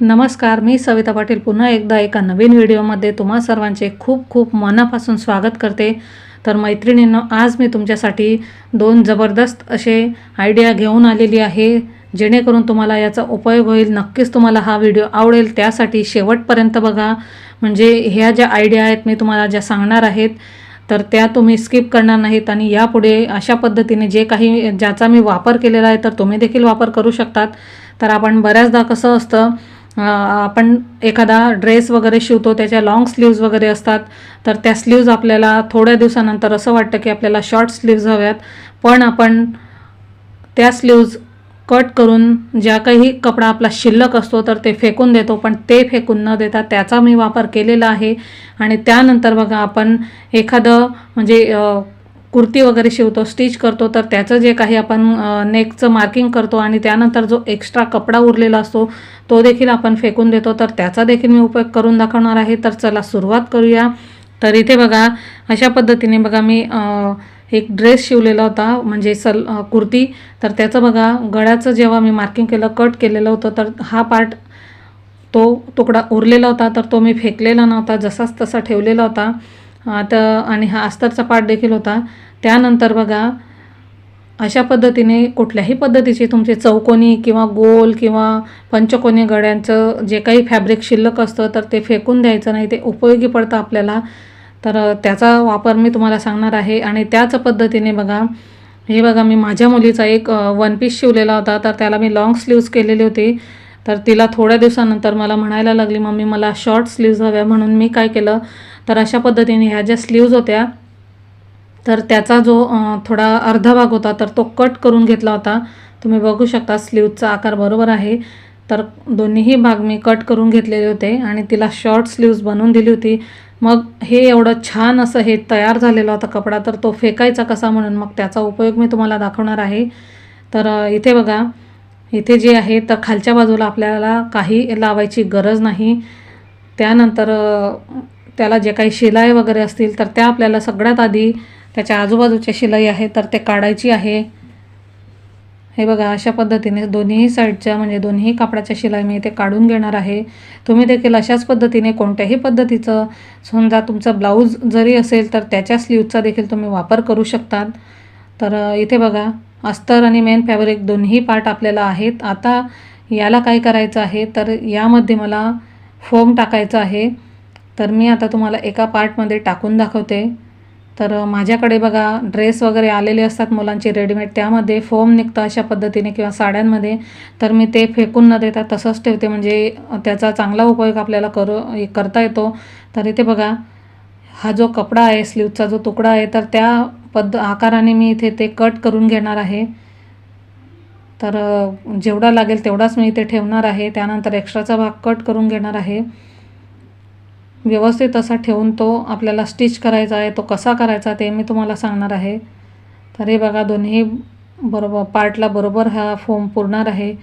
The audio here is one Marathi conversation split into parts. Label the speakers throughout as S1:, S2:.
S1: नमस्कार मी सविता पाटील. पुन्हा एकदा एका नवीन व्हिडिओमध्ये तुम्हा सर्वांचे खूप खूप मनापासून स्वागत करते. तर मैत्रिणींनो आज मी तुमच्यासाठी दोन जबरदस्त असे आयडिया घेऊन आलेली आहे जेणेकरून तुम्हाला याचा उपयोग होईल. नक्कीच तुम्हाला हा व्हिडिओ आवडेल. त्यासाठी शेवटपर्यंत बघा. म्हणजे ह्या ज्या आयडिया आहेत मी तुम्हाला ज्या सांगणार आहेत तर त्या तुम्ही स्किप करणार नाहीत आणि यापुढे अशा पद्धतीने जे काही ज्याचा मी वापर केलेला आहे तर तुम्ही देखील वापर करू शकतात. तर आपण बऱ्याचदा कसं असतं आपण एखादा ड्रेस वगैरे शिवतो त्याच्या लाँग स्लीव्ज वगैरे असतात तर त्या स्लीव्ज आपल्याला थोड्या दिवसानंतर असं वाटतं की आपल्याला शॉर्ट स्लीव्ज हव्यात. पण आपण त्या स्लीव्ज कट करून ज्या काही कपडा आपला शिल्लक असतो तर ते फेकून देतो. पण ते फेकून न देता त्याचा मी वापर केलेला आहे. आणि त्यानंतर बघा आपण एखादं म्हणजे कुर्ती वगैरे शिवतो स्टिच करतो तर त्याचं जे काही आपण नेकचं मार्किंग करतो आणि त्यानंतर जो एक्स्ट्रा कपडा उरलेला असतो तो देखील आपण फेकून देतो. तर त्याचा देखील मी उपयोग करून दाखवणार आहे. तर चला सुरुवात करूया. तर इथे बघा अशा पद्धतीने बघा मी एक ड्रेस शिवलेला होता म्हणजे सल कुर्ती. तर त्याचं बघा गळ्याचं जेव्हा मी मार्किंग केलं कट केलेलं होतं तर हा पार्ट तो तुकडा उरलेला होता तर तो मी फेकलेला नव्हता जसाच तसा ठेवलेला होता. तर आणि हा अस्तरचा पार्ट देखील होता. त्यानंतर बघा अशा पद्धतीने कुठल्याही पद्धतीचे तुमचे चौकोनी किंवा गोल किंवा पंचकोनी गड्यांचं जे काही फॅब्रिक शिल्लक असतं तर ते फेकून द्यायचं नाही ते उपयोगी पडतं आपल्याला. तर त्याचा वापर मी तुम्हाला सांगणार आहे. आणि त्याच पद्धतीने बघा हे बघा मी माझ्या मुलीचा एक वन पीस शिवलेला होता तर त्याला मी लॉंग स्लीव्ज केलेली होती. तर तिला थोड्या दिवसानंतर मला म्हणायला लागली मम्मी मला शॉर्ट स्लीव्ज हव्या म्हणून मी काय केलं? तर अशा पद्धतीने ह्या ज्या स्लीव्ज होत्या तर त्याचा जो थोडा अर्धा भाग होता तर तो कट करून घेतला होता. तुम्ही बघू शकता स्लीवचा आकार बरोबर आहे. तर दोन्हीही भाग मी कट करून घेतलेले होते आणि तिला शॉर्ट स्लीव्ज बनवून दिली होती. मग हे एवढं छान असं हे तयार झालेला होता कपडा तर तो फेकायचा कसा म्हणून मग त्याचा उपयोग मी तुम्हाला दाखवणार आहे. तर इथे बघा इथे जे आहे तर खालच्या बाजूला आपल्याला काही लावायची गरज नाही. त्यानंतर त्याला जे काही शिलाई वगैरे असतील तर त्या आपल्याला सगळ्यात आधी त्याच्या आजूबाजूच्या शिलाई आहे तर ते काढायची आहे. हे बघा अशा पद्धतीने दोन्ही साईडच्या म्हणजे दोन्ही कापडाच्या शिलाई मी इथे काढून घेणार आहे. तुम्ही देखील अशाच पद्धतीने कोणत्याही पद्धतीचं समजा तुमचं ब्लाऊज जरी असेल तर त्याच्या स्लीवचा देखील तुम्ही वापर करू शकतात. तर इथे बघा अस्तर आणि मेन फॅब्रिक दोन्ही पार्ट आपल्याला आहेत. आता याला काय करायचं आहे तर यामध्ये मला फोम टाकायचं आहे. तर मी आता तुम्हाला एका पार्टमध्ये टाकून दाखवते. तर माझ्याकडे बघा ड्रेस वगैरे आलेले असतात मुलांचे रेडीमेड त्यामध्ये फोम निघतं अशा पद्धतीने किंवा साड्यांमध्ये. तर मी ते फेकून न देता तसंच ठेवते म्हणजे त्याचा चांगला उपयोग आपल्याला करू करता येतो. तर इथे बघा हा जो कपडा आहे स्लीवचा जो तुकडा आहे तर त्या पद्ध आकाराने मी इथे ते कट करून घेणार आहे. तर जेवढा लागेल तेवढाच मी इथे ठेवणार आहे. त्यानंतर एक्स्ट्राचा भाग कट करून घेणार आहे. व्यवस्थित असा ठेवून तो आपल्याला स्टिच करायचा आहे तो कसा करायचा ते मी तुम्हाला सांगणार आहे. तर हे बघा दोन्ही बरोबर पार्टला बरोबर हा फोम पुरणार आहे.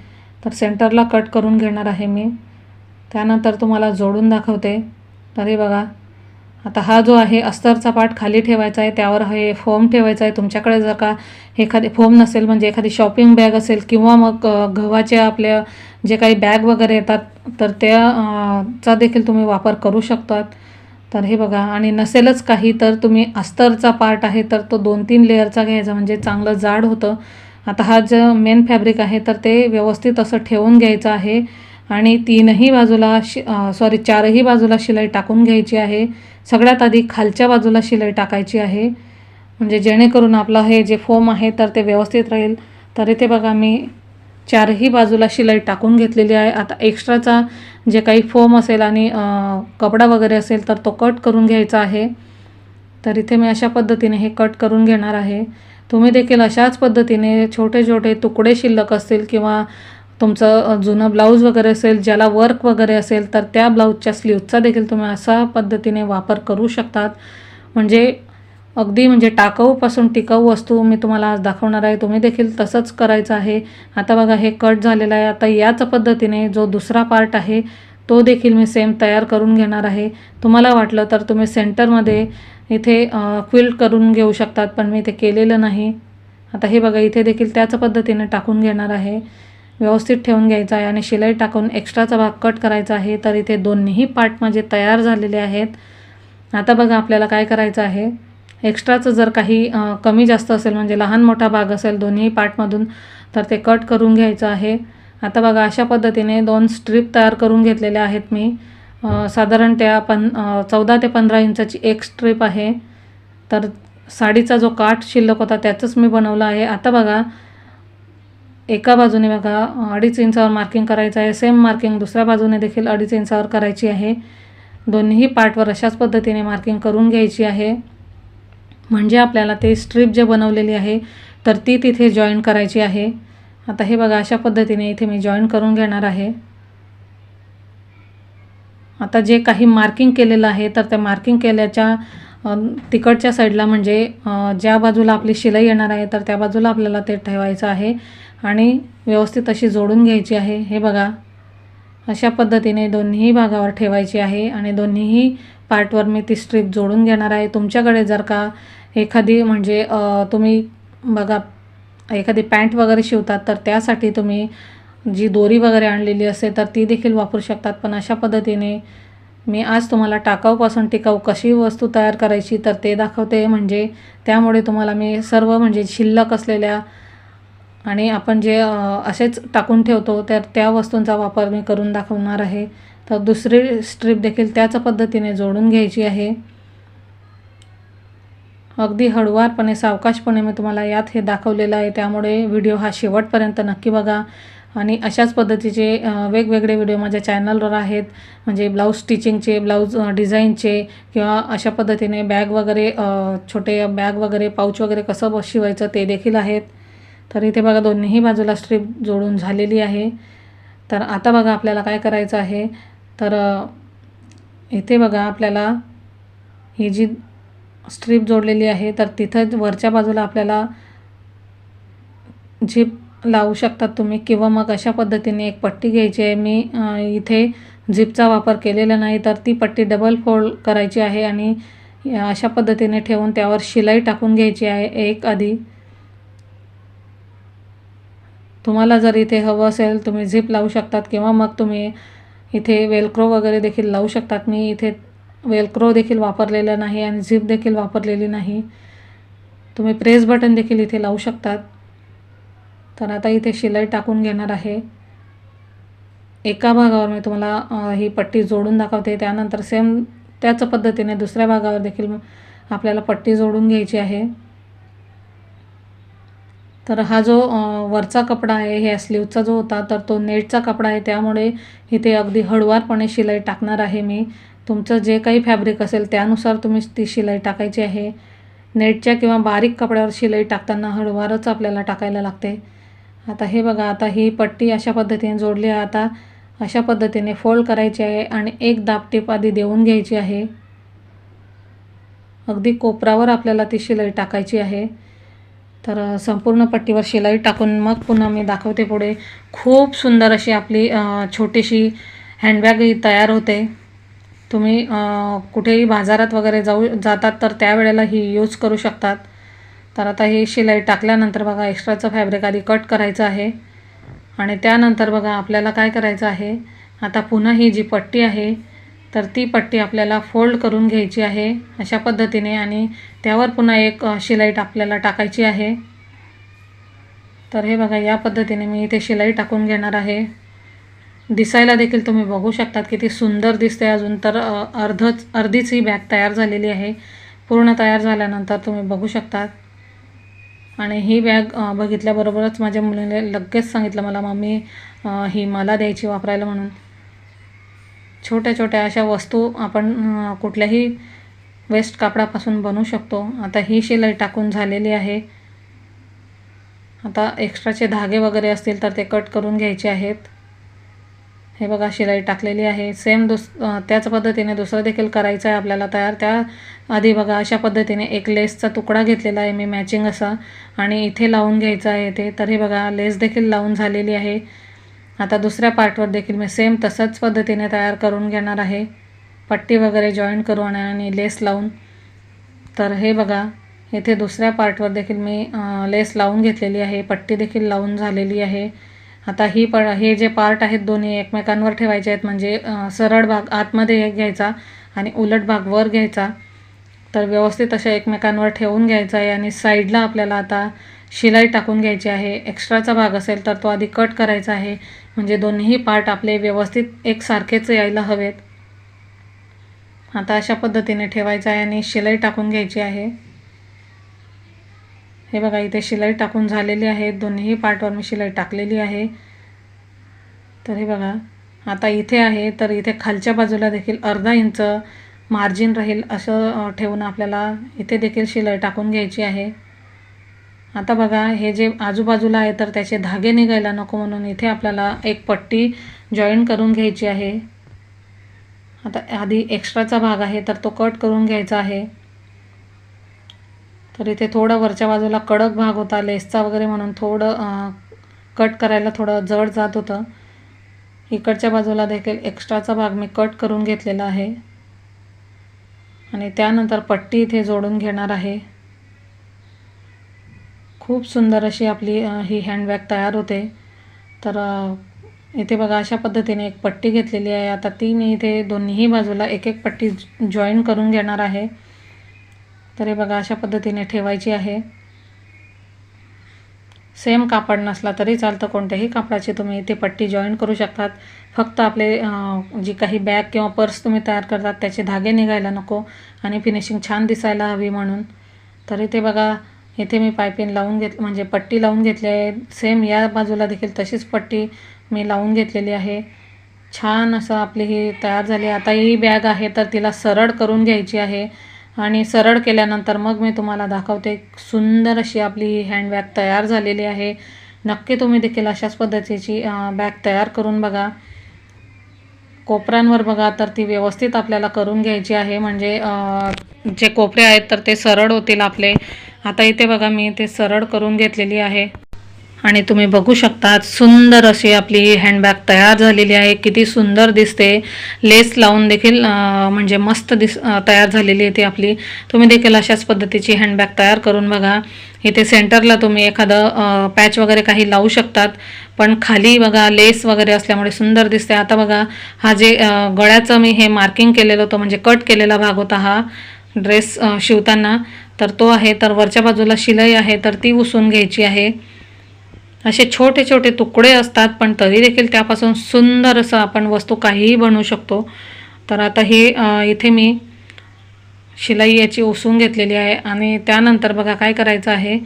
S1: तर सेंटरला कट करून घेणार आहे मी. त्यानंतर तुम्हाला जोडून दाखवते. तर हे बघा आता हा जो आहे अस्तरचा पार्ट खाली ठेवायचा आहे त्यावर हे फोम ठेवायचा आहे. तुमच्याकडे जर का एखादी फोम नसेल म्हणजे एखादी शॉपिंग बॅग असेल किंवा मग गव्हाच्या आपल्या जे काही बॅग वगैरे येतात तर त्या चा देखील तुम्ही वापर करू शकतात. तर हे बघा आणि नसेलच काही तर तुम्ही अस्तरचा पार्ट आहे तर तो दोन तीन लेअरचा घ्यायचा म्हणजे चांगलं जाड होतं. आता हा जो मेन फॅब्रिक आहे तर ते व्यवस्थित असं ठेवून घ्यायचं आहे. आणि तीनही बाजूला शि सॉरी चारही बाजूला शिलाई टाकून घ्यायची आहे. सगळ्यात आधी खालच्या बाजूला शिलाई टाकायची आहे. म्हणजे जेणेकरून आपलं हे जे फोम आहे तर ते व्यवस्थित राहील. तर इथे बघा मी चारही बाजूला शिलाई टाकून घेतलेली आहे. आता एक्स्ट्राचा जे काही फोम असेल आणि कपडा वगैरे असेल तर तो कट करून घ्यायचा आहे. तर इथे मी अशा पद्धतीने हे कट करून घेणार आहे. तुम्ही देखील अशाच पद्धतीने छोटे छोटे तुकडे शिल्लक असतील किंवा तुमचं जुनं ब्लाऊज वगैरे असेल ज्याला वर्क वगैरे असेल तर त्या ब्लाऊजच्या स्लीवचा देखील तुम्ही असा पद्धतीने वापर करू शकतात. म्हणजे अगदी म्हणजे टाकाऊपासून टिकाऊ वस्तू मी तुम्हाला आज दाखवणार आहे. तुम्ही देखील तसंच करायचं आहे. आता बघा हे कट झालेलं आहे. आता याच पद्धतीने जो दुसरा पार्ट आहे तो देखील मी सेम तयार करून घेणार आहे. तुम्हाला वाटलं तर तुम्ही सेंटरमध्ये इथे क्विल्ट करून घेऊ शकतात पण मी ते केलेलं नाही. आता हे बघा इथे देखील त्याच पद्धतीने टाकून घेणार आहे. व्यवस्थित ठेवून घ्यायचा आहे आणि शिलाई टाकून एक्स्ट्राचा भाग कट करायचा आहे तर इथे दोन्ही पार्ट माझे म्हणजे तयार झालेले आहेत. आता बघा आपल्याला काय करायचं आहे. एक्स्ट्राचं जर काही कमी जास्त असेल म्हणजे लहान मोठा भाग असेल दोन्ही पार्टमधून तर ते कट करून घ्यायचं आहे. आता बघा अशा पद्धतीने दोन स्ट्रीप तयार करून घेतलेल्या आहेत मी. साधारण त्या पन चौदा ते पंधरा इंचाची एक स्ट्रीप आहे. तर साडीचा जो काठ शिल्लक होता त्याचंच मी बनवलं आहे. आता बघा एका बाजूने बघा अडीच इंचावर मार्किंग करायचं आहे सेम मार्किंग दुसऱ्या बाजूने देखील अडीच इंचावर करायची आहे. दोन्ही पार्टवर अशाच पद्धतीने मार्किंग करून घ्यायची आहे. म्हणजे आपल्याला ते स्ट्रीप जे बनवलेली आहे तर ती तिथे जॉईन करायची आहे. आता हे बघा अशा पद्धतीने इथे मी जॉईन करून घेणार आहे. आता जे काही मार्किंग केलेलं आहे तर त्या मार्किंग केल्याच्या तिकडच्या साईडला म्हणजे ज्या बाजूला आपली शिलाई येणार आहे तर त्या बाजूला आपल्याला ते ठेवायचं आहे. आणि व्यवस्थित अशी जोडून घ्यायची आहे. हे बघा. अशा पद्धतीने दोन्ही भागावर ठेवायची आहे आणि दोन्हीही पार्टवर मी ती स्ट्रीप जोडून घेणार आहे. तुमच्याकडे जर का एखादी म्हणजे तुम्ही बघा एखादी पॅन्ट वगैरे शिवतात तर त्यासाठी तुम्ही जी दोरी वगैरे आणलेली असेल तर ती देखील वापरू शकतात. पण अशा पद्धतीने मी आज तुम्हाला टाकाऊपासून टिकाऊ कशी वस्तू तयार करायची तर ते दाखवते. म्हणजे त्यामुळे तुम्हाला मी सर्व म्हणजे शिल्लक असलेल्या आणि आपण जे असेच टाकून ठेवतो तर त्या वस्तूंचा वापर मी करून दाखवणार आहे. तर दुसरी स्ट्रीप देखील त्याच पद्धतीने जोडून घ्यायची आहे. अगदी हळुवारपणे सावकाशपणे मी तुम्हाला यात हे दाखवलेलं आहे. त्यामुळे व्हिडिओ हा शेवटपर्यंत नक्की बघा. आणि अशाच पद्धतीचे वेगवेगळे व्हिडिओ माझ्या चॅनलवर आहेत. म्हणजे ब्लाऊज स्टिचिंगचे ब्लाऊज डिझाईनचे किंवा अशा पद्धतीने बॅग वगैरे छोटे बॅग वगैरे पाऊच वगैरे कसं शिवायचं ते देखील आहेत. तर इथे बघा दोन्हीही बाजूला स्ट्रीप जोडून झालेली आहे. तर आता बघा आपल्याला काय करायचं आहे? तर इथे बघा आपल्याला ही जी स्ट्रीप जोडलेली आहे तर तिथं वरच्या बाजूला आपल्याला झिप लावू शकतात तुम्ही किंवा मग अशा पद्धतीने एक पट्टी घ्यायची आहे. मी इथे झिपचा वापर केलेला नाही तर ती पट्टी डबल फोल्ड करायची आहे आणि अशा पद्धतीने ठेवून त्यावर शिलाई टाकून घ्यायची आहे एक आधी. तुम्हाला जर इथे हवं असेल तुम्ही झिप लावू शकतात किंवा मग तुम्ही इथे वेलक्रो वगैरे देखील लावू शकतात. मी इथे वेलक्रो देखील वापरलेलं नाही आणि झिप देखील वापरलेली नाही. तुम्ही प्रेस बटन देखील इथे लावू शकतात. तर आता इथे शिलाई टाकून घेणार आहे. एका भागावर मी तुम्हाला ही पट्टी जोडून दाखवते. त्यानंतर सेम त्याच पद्धतीने दुसऱ्या भागावर देखील आपल्याला पट्टी जोडून घ्यायची आहे. तर हा जो वरचा कपडा आहे हे स्लीवचा जो होता तर तो नेटचा कपडा आहे. त्यामुळे इथे अगदी हळुवारपणे शिलाई टाकणार आहे मी. तुमचं जे काही फॅब्रिक असेल त्यानुसार तुम्ही ती शिलाई टाकायची आहे. नेटच्या किंवा बारीक कपड्यावर शिलाई टाकताना हळुवारच आपल्याला टाकायला लागते. आता हे बघा आता ही पट्टी अशा पद्धतीने जोडली आहे. आता अशा पद्धतीने फोल्ड करायची आहे आणि एक दाबटीप आधी देऊन घ्यायची आहे. अगदी कोपरावर आपल्याला ती शिलाई टाकायची आहे. तर संपूर्ण पट्टीवर शिलाई टाकून मग पुन्हा मी दाखवते पुढे. खूप सुंदर अशी आपली छोटीशी हँडबॅग तयार होते. तुम्ही कुठेही बाजारात वगैरे जाऊ जातात तर त्यावेळेला ही यूज करू शकतात. तर आता ही शिलाई टाकल्यानंतर बघा एक्स्ट्राचं फॅब्रिक आधी कट करायचं आहे. आणि त्यानंतर बघा आपल्याला काय करायचं आहे? आता पुन्हा ही जी पट्टी आहे तर ती पट्टी आपल्याला फोल्ड करून घ्यायची आहे अशा पद्धतीने आणि त्यावर पुन्हा एक शिलाई आपल्याला टाकायची आहे. तर हे बघा या पद्धतीने मी इथे शिलाई टाकून घेणार आहे. दिसायला देखील तुम्ही बघू शकतात किती सुंदर दिसते अजून तर अर्धच अर्धीच ही बॅग तयार झालेली आहे. पूर्ण तयार झाल्यानंतर तुम्ही बघू शकतात. आणि ही बॅग बघितल्याबरोबरच माझ्या मुलीने लगेच सांगितलं मला मम्मी ही मला द्यायची वापरायला म्हणून. छोट्या छोट्या अशा वस्तू आपण कुठल्याही वेस्ट कापडापासून बनवू शकतो. आता ही शिलाई टाकून झालेली आहे. आता एक्स्ट्राचे धागे वगैरे असतील तर ते कट करून घ्यायचे आहेत. हे बघा शिलाई टाकलेली आहे. सेम दुस त्याच पद्धतीने दुसरं देखील करायचं आहे आपल्याला तयार. त्या आधी बघा अशा पद्धतीने एक लेसचा तुकडा घेतलेला आहे मी मॅचिंग असा. आणि इथे लावून घ्यायचं आहे ते. तर हे बघा लेस देखील लावून झालेली आहे. आता दुसऱ्या पार्टवर देखील मी सेम तसंच पद्धतीने तयार करून घेणार आहे. पट्टी वगैरे जॉईन करून आणि लेस लावून. तर हे बघा इथे दुसऱ्या पार्टवर देखील मी लेस लावून घेतलेली आहे. पट्टी देखील लावून झालेली आहे. आता ही प हे जे पार्ट आहेत दोन्ही एकमेकांवर ठेवायचे आहेत म्हणजे सरळ भाग आतमध्ये घ्यायचा आणि उलट भाग वर घ्यायचा. तर व्यवस्थित अशा एकमेकांवर ठेवून घ्यायचा आहे आणि साईडला आपल्याला आता शिलाई टाकून घ्यायची आहे. एक्स्ट्राचा भाग असेल तर तो आधी कट करायचा आहे. म्हणजे दोन्ही पार्ट आपले व्यवस्थित एकसारखेच यायला हवेत. आता अशा पद्धतीने ठेवायचं आहे आणि शिलाई टाकून घ्यायची आहे. हे बघा इथे शिलाई टाकून झालेली आहे. दोन्ही पार्टवर मी शिलाई टाकलेली आहे. तर हे बघा आता इथे आहे तर इथे खालच्या बाजूला देखील अर्धा इंच मार्जिन राहील असं ठेवून आपल्याला इथे देखील शिलाई टाकून घ्यायची आहे. आता बघा हे जे आजूबाजूला आहे तर त्याचे धागे निघायला नको म्हणून इथे आपल्याला एक पट्टी जॉईन करून घ्यायची आहे. आता आधी एक्स्ट्राचा भाग आहे तर तो कट करून घ्यायचा आहे. तर इथे थोडं वरच्या बाजूला कडक भाग होता लेसचा वगैरे म्हणून थोडं कट करायला थोडं जड जात होतं. इकडच्या बाजूला देखील एक्स्ट्राचा भाग मी कट करून घेतलेला आहे. आणि त्यानंतर पट्टी इथे जोडून घेणार आहे. खूप सुंदर अशी आपली ही हँडबॅग तयार होते. तर इथे बघा अशा पद्धतीने एक पट्टी घेतलेली आहे. आता ती मी इथे दोन्हीही बाजूला एक एक पट्टी जॉईन करून घेणार आहे. तर हे बघा अशा पद्धतीने ठेवायची आहे. सेम कापड नसला तरी चालतं. कोणत्याही कापडाची तुम्ही इथे पट्टी जॉईन करू शकतात. फक्त आपले जी काही बॅग किंवा पर्स तुम्ही तयार करतात त्याचे धागे निघायला नको आणि फिनिशिंग छान दिसायला हवी म्हणून. तर इथे बघा इथे मी पायपिन लावून घेत म्हणजे पट्टी लावून घेतली आहे. सेम या बाजूला देखील तशीच पट्टी मी लावून घेतलेली आहे. छान असं आपली ही तयार झाली. आता ही बॅग आहे तर तिला सरळ करून घ्यायची आहे. आणि सरळ केल्यानंतर मग मी तुम्हाला दाखवते. सुंदर अशी आपली ही हँडबॅग तयार झालेली आहे. नक्की तुम्ही देखील अशाच पद्धतीची बॅग तयार करून बघा. कोपऱ्यांवर बघा तर ती व्यवस्थित आपल्याला करून घ्यायची आहे. म्हणजे जे कोपरे आहेत तर ते सरळ होतील आपले. आता इथे बघा मी ते सरळ करून घेतलेली आहे. आणि तुम्ही बघू शकता सुंदर अशी आपली ही हँडबॅग तयार झालेली आहे. किती सुंदर दिसते. लेस लावून देखील म्हणजे मस्त दिस तयार झालेली आहे ती आपली. तुम्ही देखील अशाच पद्धतीची हँडबॅग तयार करून बघा. इथे सेंटरला तुम्ही एखादं पॅच वगैरे काही लावू शकतात. पण खाली बघा लेस वगैरे असल्यामुळे सुंदर दिसते. आता बघा हा जे गळ्याचं मी हे मार्किंग केलेलं होतं म्हणजे कट केलेला भाग होता हा. ड्रेस शिवताना. तर तो आहे तर वरच्या बाजूला शिलाई आहे तर ती उसून घ्यायची आहे. असे छोटे छोटे तुकडे असतात पण तरी देखील त्यापासून सुंदर असं आपण वस्तू काहीही बनवू शकतो. तर आता हे इथे मी शिलाई याची ओसून घेतलेली आहे आणि त्यानंतर बघा काय करायचं आहे.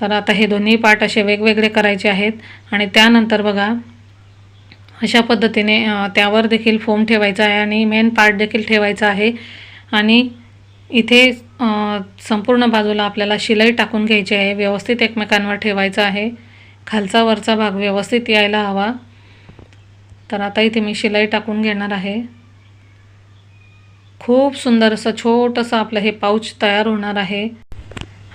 S1: तर आता हे दोन्ही पार्ट असे वेगवेगळे करायचे आहेत आणि त्यानंतर बघा अशा पद्धतीने त्यावर देखील फोम ठेवायचा आहे आणि मेन पार्ट देखील ठेवायचा आहे. आणि इथे संपूर्ण बाजूला आपल्याला शिलाई टाकून घ्यायची आहे. व्यवस्थित एकमेकांवर ठेवायचं आहे. खालचा वरचा भाग व्यवस्थित यायला हवा. तर आता इथे मी शिलाई टाकून घेणार आहे. खूप सुंदर असं छोटंसं आपलं हे पाऊच तयार होणार आहे.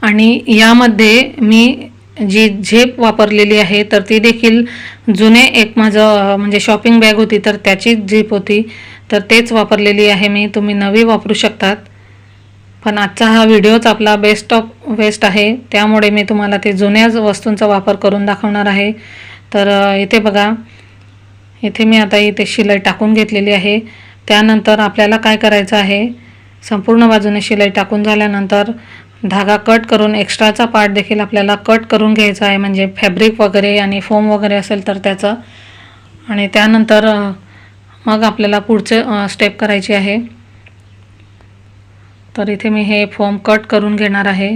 S1: आणि यामध्ये मी जी झेप वापरलेली आहे तर ती देखील जुने एक माझं म्हणजे शॉपिंग बॅग होती तर त्याचीच झेप होती. तर तेच वापरलेली आहे मी. तुम्ही नवी वापरू शकतात. पण आजचा हा व्हिडिओच आपला बेस्ट ऑफ वेस्ट आहे. त्यामुळे मी तुम्हाला ते जुन्याच वस्तूंचा वापर करून दाखवणार आहे. तर इथे बघा. इथे मी आता इथे शिलाई टाकून घेतलेली आहे. त्यानंतर आपल्याला काय करायचं आहे? संपूर्ण बाजूने शिलाई टाकून झाल्यानंतर धागा कट करून एक्स्ट्राचा पार्ट देखील आपल्याला कट करून घ्यायचा आहे. म्हणजे फॅब्रिक वगैरे आणि फोम वगैरे असेल तर त्याचं. आणि त्यानंतर मग आपल्याला पुढचे स्टेप करायची आहे. तर इथे मी हे फॉर्म कट करून घेणार आहे.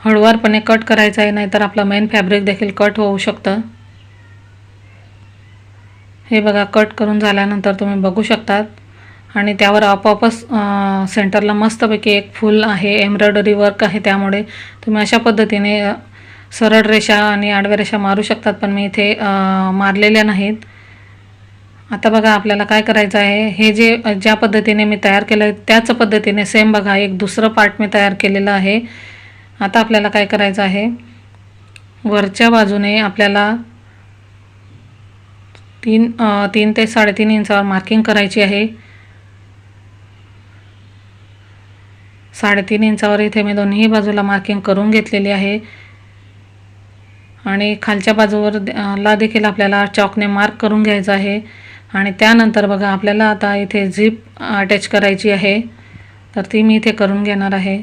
S1: हळुवारपणे कट करायचं आहे नाहीतर आपलं मेन फॅब्रिक देखील कट होऊ शकतं. हे बघा कट करून झाल्यानंतर तुम्ही बघू शकतात. आणि त्यावर आपोआपच सेंटरला मस्तपैकी एक फूल आहे एम्ब्रॉयडरी वर्क आहे त्यामुळे तुम्ही अशा पद्धतीने सरळ रेषा आणि आडव्या रेषा मारू शकतात पण मी इथे मारलेल्या नाहीत. आता बघा आपल्याला काय करायचं आहे? हे जे ज्या पद्धतीने मी तयार केलं आहे त्याच पद्धतीने सेम बघा एक दुसरं पार्ट मी तयार केलेलं आहे. आता आपल्याला काय करायचं आहे? वरच्या बाजूने आपल्याला तीन तीन ते साडेतीन इंचावर मार्किंग करायची आहे. साडेतीन इंचावर इथे मी दोन्ही बाजूला मार्किंग करून घेतलेली आहे. आणि खालच्या बाजूवर ला देखील आपल्याला चॉकने मार्क करून घ्यायचं आहे. आणि त्यानंतर बघा आपल्याला आता इथे झीप अटॅच करायची आहे. तर ती मी इथे करून घेणार आहे.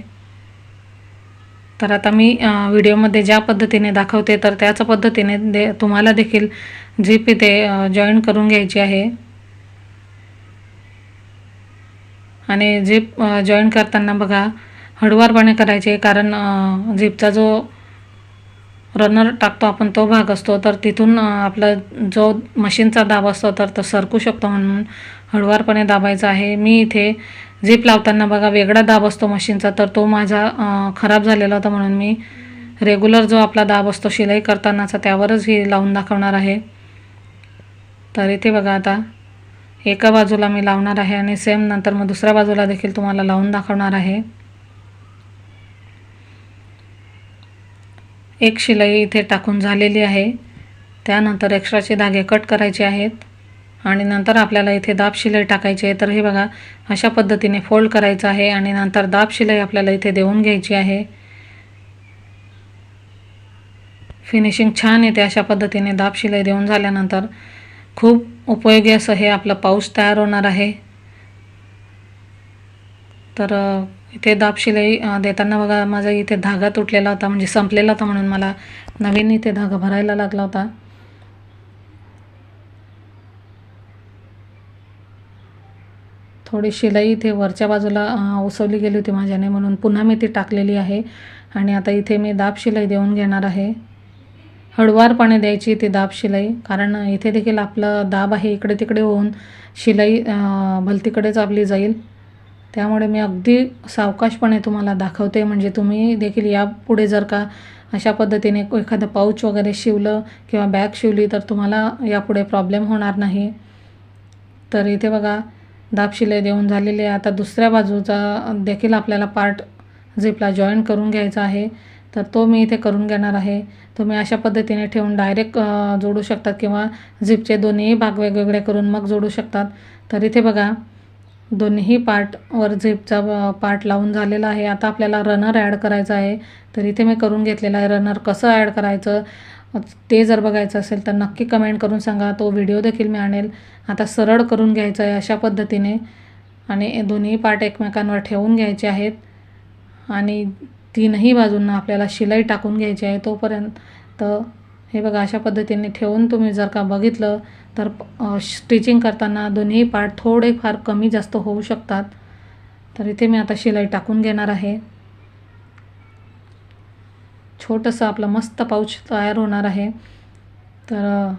S1: तर आता मी व्हिडिओमध्ये ज्या पद्धतीने दाखवते तर त्याच पद्धतीने दे तुम्हाला देखील झीप इथे जॉईन करून घ्यायची आहे. आणि झीप जॉईन करताना बघा हळुवारपणे करायचे कारण झिपचा झीपचा जो रनर टाकतो आपण तो भाग असतो. तर तिथून आपला जो मशीनचा दाब असतो तर तो सरकू शकतो म्हणून हळुवारपणे दाबायचा आहे. मी इथे झिप लावताना बघा वेगळा दाब असतो मशीनचा तर तो माझा खराब झालेला होता म्हणून मी रेग्युलर जो आपला दाब असतो शिलाई करतानाचा त्यावरच ही लावून दाखवणार आहे. तर इथे बघा आता एका बाजूला मी लावणार आहे आणि सेम नंतर मग दुसऱ्या बाजूला देखील तुम्हाला लावून दाखवणार आहे. एक शिलाई इथे टाकून झालेली आहे. त्यानंतर एक्स्ट्राचे धागे कट करायचे आहेत. आणि नंतर आपल्याला इथे दाब शिलाई टाकायची आहे. तर हे बघा अशा पद्धतीने फोल्ड करायचं आहे आणि नंतर दाब शिलाई आपल्याला इथे देऊन घ्यायची आहे. फिनिशिंग छान येते अशा पद्धतीने दाब शिलाई देऊन झाल्यानंतर. खूप उपयोगी असं हे आपलं पाऊस तयार होणार आहे. तर इथे दाब शिलाई देताना बघा माझा इथे धागा तुटलेला होता म्हणजे संपलेला होता म्हणून मला नवीन इथे धागा भरायला लागला होता. थोडी शिलाई इथे वरच्या बाजूला उसवली गेली होती माझ्याने म्हणून पुन्हा मी ती टाकलेली आहे. आणि आता इथे मी दाब शिलाई देऊन घेणार आहे. हळुवारपणे द्यायची ती दाब शिलाई कारण इथे देखील आपलं दाब आहे इकडे तिकडे होऊन शिलाई भलतीकडेच आपली जाईल. त्यामुळे मी अगदी सावकाशपणे तुम्हाला दाखवते. म्हणजे तुम्ही देखील यापुढे जर का अशा पद्धतीने एखादं पाऊच वगैरे शिवलं किंवा बॅग शिवली तर तुम्हाला यापुढे प्रॉब्लेम होणार नाही. तर इथे बघा दाब शिलाई देऊन झालेली आहे. आता दुसऱ्या बाजूचा देखील आपल्याला पार्ट झिपला जॉईन करून घ्यायचा आहे. तर तो मी इथे करून घेणार आहे. तुम्ही अशा पद्धतीने ठेवून डायरेक्ट जोडू शकतात किंवा झिपचे दोन्ही भाग वेगवेगळे करून मग जोडू शकतात. तर इथे बघा दोन्ही पार्टवर झिपचा पार्ट लावून झालेला आहे. आता आपल्याला रनर ॲड करायचा आहे. तर इथे मी करून घेतलेला आहे रनर कसं ॲड करायचं? ते जर बघायचं असेल तर नक्की कमेंट करून सांगा. तो व्हिडिओ देखील मी आणेल. आता सरळ करून घ्यायचं आहे अशा पद्धतीने. आणि दोन्ही पार्ट एकमेकांवर ठेवून घ्यायचे आहेत. आणि तीनही बाजूंना आपल्याला शिलाई टाकून घ्यायची आहे तोपर्यंत. हे बघा अशा पद्धतीने ठेवून तुम्ही जर का बघितलं तर स्टिचिंग करताना दोन्ही पार्ट थोडेफार कमी जास्त होऊ शकतात. तर इथे मी आता शिलाई टाकून घेणार आहे. छोटंसं आपलं मस्त पाऊच तयार होणार आहे. तर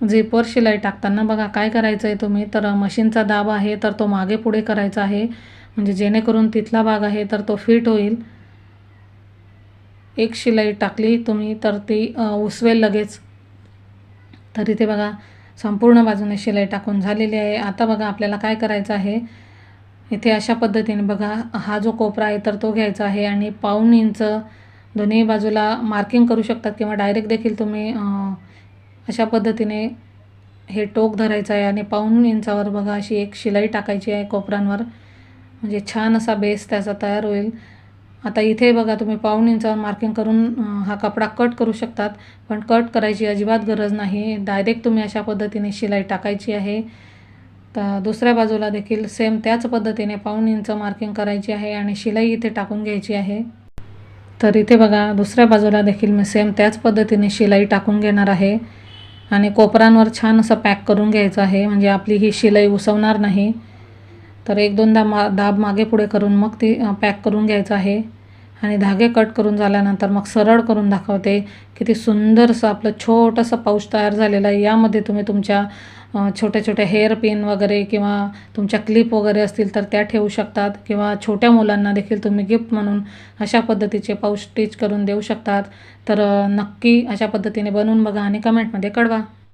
S1: झिपवर शिलाई टाकताना बघा काय करायचं आहे तुम्ही. तर मशीनचा दाब आहे तर तो मागे पुढे करायचा आहे. म्हणजे जेणेकरून तिथला भाग आहे तर तो फिट होईल. एक शिलाई टाकली तुम्ही तर ती उसवेल लगेच तर इथे बघा संपूर्ण बाजूने शिलाई टाकून झालेली आहे. आता बघा आपल्याला काय करायचं आहे? इथे अशा पद्धतीने बघा हा जो कोपरा आहे तर तो घ्यायचा आहे आणि पाऊण इंच दोन्ही बाजूला मार्किंग करू शकतात किंवा डायरेक्ट देखील तुम्ही अशा पद्धतीने हे टोक धरायचं आहे आणि पाऊण इंचावर बघा अशी एक शिलाई टाकायची आहे कोपरांवर म्हणजे छान असा बेस त्याचा तयार होईल. आता इथे बघा तुम्ही पाऊण इंचावर मार्किंग करून हा कपडा कट करू शकतात. पण कट करायची अजिबात गरज नाही. डायरेक्ट तुम्ही अशा पद्धतीने शिलाई टाकायची आहे. तर दुसऱ्या बाजूला देखील सेम त्याच पद्धतीने पाऊण इंच मार्किंग करायची आहे आणि शिलाई इथे टाकून घ्यायची आहे. तर इथे बघा दुसऱ्या बाजूला देखील मी सेम त्याच पद्धतीने शिलाई टाकून घेणार आहे. आणि कोपरांवर छान असं पॅक करून घ्यायचं आहे. म्हणजे आपली ही शिलाई उसवणार नाही. तर एक दोनदा मा दाब मागे पुढे करून मग ती पॅक करून घ्यायचं आहे. आणि धागे कट करून झाल्यानंतर मग सरळ करून दाखवते किती सुंदरसं आपलं छोटंसं पाऊच तयार झालेलं आहे. यामध्ये तुम्ही तुमच्या छोट्या छोट्या हेअर पिन वगैरे किंवा तुमच्या क्लिप वगैरे असतील तर त्या ठेवू शकतात किंवा छोट्या मुलांना देखील तुम्ही गिफ्ट म्हणून अशा पद्धतीचे पाऊच स्टिच करून देऊ शकतात. तर नक्की अशा पद्धतीने बनवून बघा आणि कमेंटमध्ये कळवा.